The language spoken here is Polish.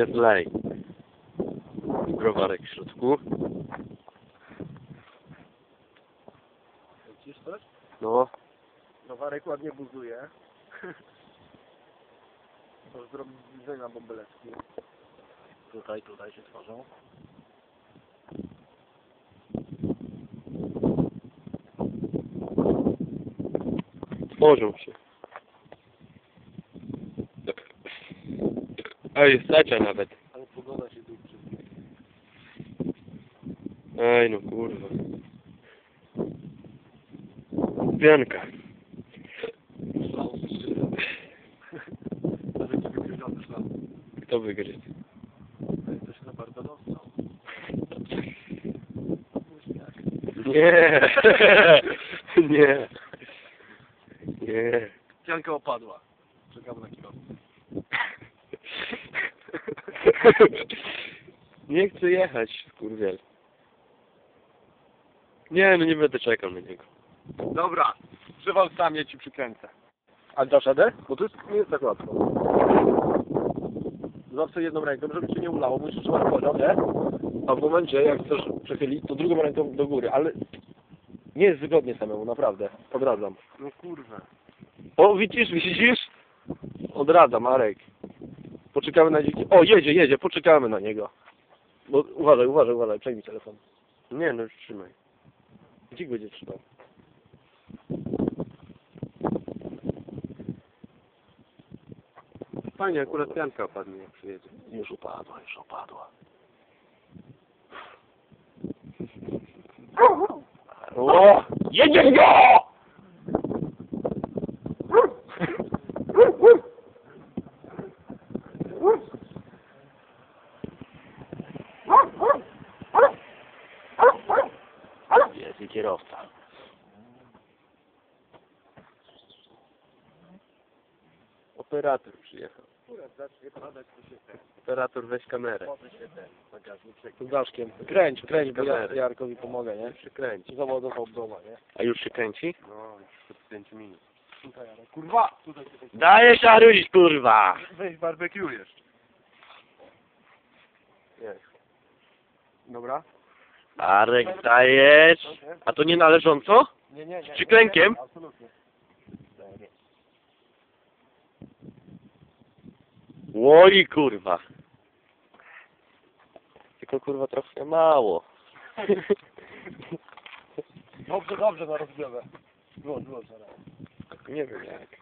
Pierdlej. Browarek w środku. Widzisz coś? No, Browarek ładnie buzuje. Możesz zrobić zbliżenia bąbeleczki. Tutaj, tutaj się tworzą. tworzą się. Ej, stacza nawet. Ale pogoda się tu. Ej, no kurwa. Pianka. Kto wygryzł? To się za bardzo dostał. Nie. Nie. Nie. Cianka opadła. Czekamy na kierowcę. Nie chcę jechać, kurwiel. Nie, no nie będę czekał na niego. Dobra, przywal sam, ja ci przykręcę. A dasz radę? Bo to jest, nie jest tak łatwo. Zawsze jedną ręką, żeby cię nie ulało, musisz trzymać poziom, nie? A w momencie, jak chcesz przechylić, to drugą ręką do góry, ale nie jest wygodnie samemu, naprawdę. Odradzam. No kurwa. O, widzisz, widzisz? Odradzam, Marek. Poczekamy na dziki. O, jedzie, jedzie, poczekamy na niego. Bo uważaj, uważaj, uważaj, przejmij telefon. Nie, no już trzymaj. Dzik będzie trzymał. Fajnie, akurat pianka opadnie jak przyjedzie. Już upadła, już upadła. O! Jedziesz go! Jest i kierowca. Operator przyjechał. Operator weź kamerę. Daszkiem. Kręć, kręć, bo ja Kamery. Jarkowi pomogę, nie? Przykręci. Zawodowa obdoba, nie? A już się kręci? No, już przed 5 minut. Tutaj, Jarek. Kurwa! Tutaj Dajesz Aruś, kurwa! Weź barbecue jeszcze. Jest. Dobra. Arek, dajesz. A to nie należąco? Nie, nie, nie. Z przyklękiem? Nie, absolutnie. Łoi, kurwa. Tylko kurwa trochę mało. Dobrze, dobrze na rozbiorę. Było, było zaraz. Nie wiem jak.